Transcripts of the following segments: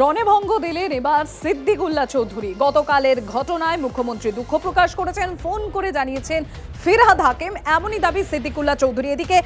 রণে ভঙ্গ দিলেন এবার সিদ্দিকুল্লাহ চৌধুরী। গতকালের ঘটনায় মুখ্যমন্ত্রী দুঃখ প্রকাশ করেছেন, ফোন করে জানিয়েছেন, ফিরহাদ হাকিম, এমনই দাবি সিদ্দিকুল্লা চৌধুরী। এদিকে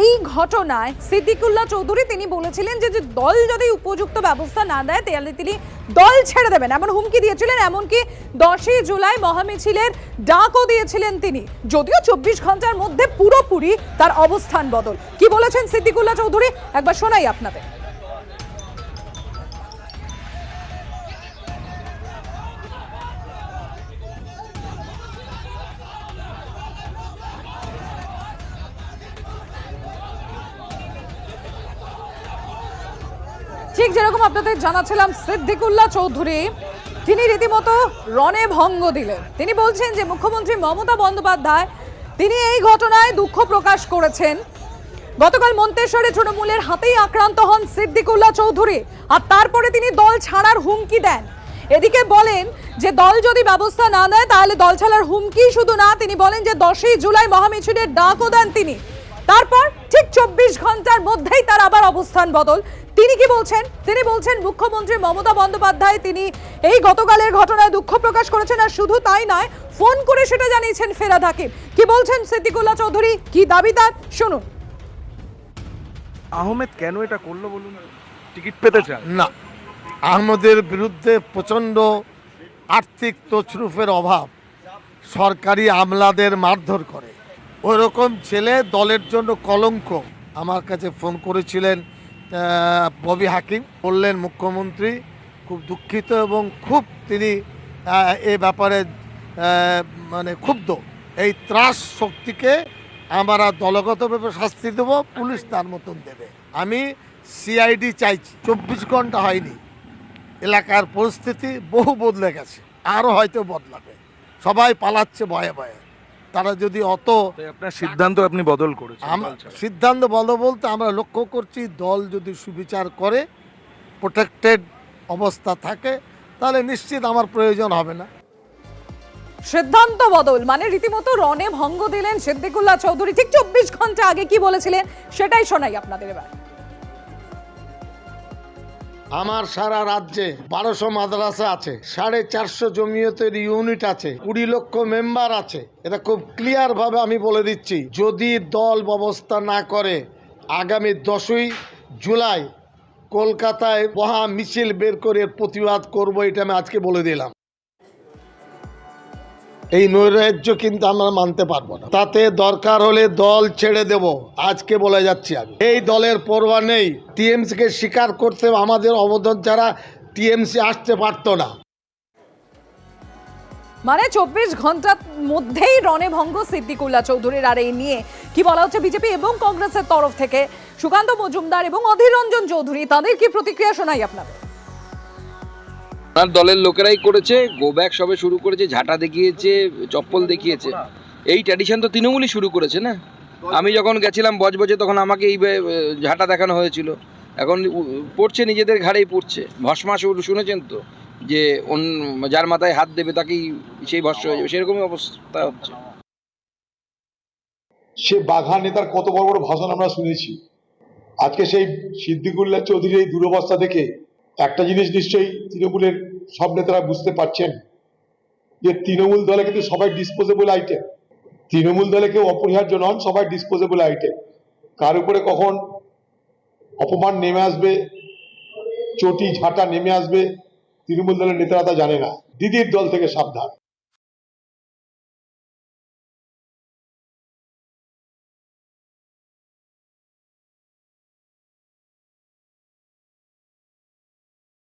এই ঘটনায় সিদ্দিকুল্লাহ চৌধুরী তিনি বলেছিলেন যে দল যদি উপযুক্ত ব্যবস্থা না দেয়, তাহলে তিনি দল ছেড়ে দেবেন। এমন হুমকি দিয়েছিলেন, এমনকি দশই জুলাই মহামিছিলের ডাকও দিয়েছিলেন তিনি। যদিও চব্বিশ ঘণ্টার মধ্যে পুরোপুরি তার অবস্থান বদল। কি বলেছেন সিদ্দিকুল্লাহ চৌধুরী? একবার শোনাই আপনাদের। ঠিক যেরকম আপনাদের জানাচ্ছিলাম সিদ্দিকুল্লাহ চৌধুরী, তিনি রীতিমতো রণে ভঙ্গ দিলেন। তিনি বলছেন যে মুখ্যমন্ত্রী মমতা বন্দ্যোপাধ্যায়, তিনি এই ঘটনায় দুঃখ প্রকাশ করেছেন। গতকাল মন্তেশ্বরে তৃণমূলের হাতেই আক্রান্ত হন সিদ্দিকুল্লাহ চৌধুরী, আর তারপরে তিনি দল ছাড়ার হুমকি দেন। এদিকে বলেন যে দল যদি ব্যবস্থা না নেয়, তাহলে দল ছাড়ার হুমকি শুধু না, তিনি বলেন যে দশই জুলাই মহামিছিলের ডাকও দেন তিনি। তারপর ঠিক চব্বিশ ঘণ্টার মধ্যেই তার আবার অবস্থান বদল। তিনি কি বলছেন? তিনি বলছেন মুখ্যমন্ত্রী মমতা বন্দ্যোপাধ্যায় তিনি এই গতকালের ঘটনায় দুঃখ প্রকাশ করেছেন আর শুধু তাই নয় ফোন করে সেটা জানিয়েছেন ফেরাদ হাকিম। কি বলছেন সিদ্দিকুল্লাহ চৌধুরী? কি দাবি তার? শুনুন। আহমেদ কেন এটা করল বলুন? টিকিট পেতে চান? না আহমদের বিরুদ্ধে প্রচণ্ড আর্থিক তছরুফের অভাব সরকারি আমলাদের মারধর করে। ওরকম ছেলে দলের জন্য কলঙ্ক। আমার কাছে ফোন করেছিলেন ববি হাকিম। বললেন, মুখ্যমন্ত্রী খুব দুঃখিত এবং খুব তিনি এ ব্যাপারে মানে ক্ষুব্ধ। এই ত্রাস শক্তিকে আমরা দলগতভাবে শাস্তি দেব, পুলিশ তার মতন দেবে। আমি সিআইডি চাইছি। চব্বিশ ঘণ্টা হয়নি। এলাকার পরিস্থিতি বহু বদলে গেছে। আরও হয়তো বদলাবে। সবাই পালাচ্ছে ভয়ে ভয়ে। তারা যদি অত আপনার সিদ্ধান্ত আপনি বদল করেছেন সিদ্ধান্ত বদল বলতে আমরা লক্ষ্য করছি দল যদি সুবিচার করে প্রোটেক্টেড অবস্থা থাকে তাহলে নিশ্চিত আমার প্রয়োজন হবে না। সিদ্ধান্ত বদল মানে রীতিমতো রণে ভঙ্গ দিলেন সিদ্দিকুল্লাহ চৌধুরী। ঠিক চব্বিশ ঘণ্টা আগে কি বলেছিলেন সেটাই শোনাই আপনাদের এবার। আমার সারা রাজ্যে বারোশো মাদ্রাসা আছে, সাড়ে চারশো জমিয়তের ইউনিট আছে, কুড়ি লক্ষ মেম্বার আছে। এটা খুব ক্লিয়ারভাবে আমি বলে দিচ্ছি, যদি দল ব্যবস্থা না করে আগামী দশই জুলাই কলকাতায় মহা মিছিল বের করে প্রতিবাদ করব এটা আমি আজকে বলে দিলাম। এই নৈরাজ্য কিন্তু আমরা মানতে পারব না। তাতে দরকার হলে দল ছেড়ে দেব, আজকে বলে যাচ্ছি আমি। এই দলের পরোয়া নেই। টিএমসিকে স্বীকার করতে আমাদের অবদান ছাড়া টিএমসি আসতে পারতো না। মানে চব্বিশ ঘণ্টার মধ্যেই রণে ভঙ্গ সিদ্দিকুল্লাহ চৌধুরীর আর এই নিয়ে কি বলা হচ্ছে বিজেপি এবং কংগ্রেসের তরফ থেকে? সুকান্ত মজুমদার এবং অধীর রঞ্জন চৌধুরী, তাদের কি প্রতিক্রিয়া শোনাই আপনাদের? তার দলের লোকেরাই করেছে গো ব্যাক সবে শুরু করেছে, ঝাঁটা দেখিয়েছে, চপ্পল দেখিয়েছে। এই ট্র্যাডিশন তো তৃণমূলই শুরু করেছে না? আমি যখন গেছিলাম বজবজে তখন আমাকে এই ঝাঁটা দেখানো হয়েছিল। এখন পড়ছে, নিজেদের ঘাড়েই পড়ছে। ভস্মা শুনেছেন তো? যে যার মাথায় হাত দেবে তাকেই সেই ভস্ম হয়ে যাবে। সেরকমই অবস্থা হচ্ছে। সে বাঘা নেতার কত বড় বড় ভাষণ আমরা শুনেছি। আজকে সেই সিদ্দিকুল্লাহ চৌধুরীর এই দুরবস্থা থেকে একটা জিনিস নিশ্চয়ই তৃণমূলের সব নেতারা বুঝতে পারছেন যে তৃণমূল দলে কিন্তু সবাই ডিসপোজেবল আইটেম তৃণমূল দলে কেউ অপরিহার্য নন, সবাই ডিসপোজেবল আইটেম কার উপরে কখন অপমান নেমে আসবে, চটি ঝাঁটা নেমে আসবে, তৃণমূল দলের নেতারা তা জানে না। দিদির দল থেকে সাবধান।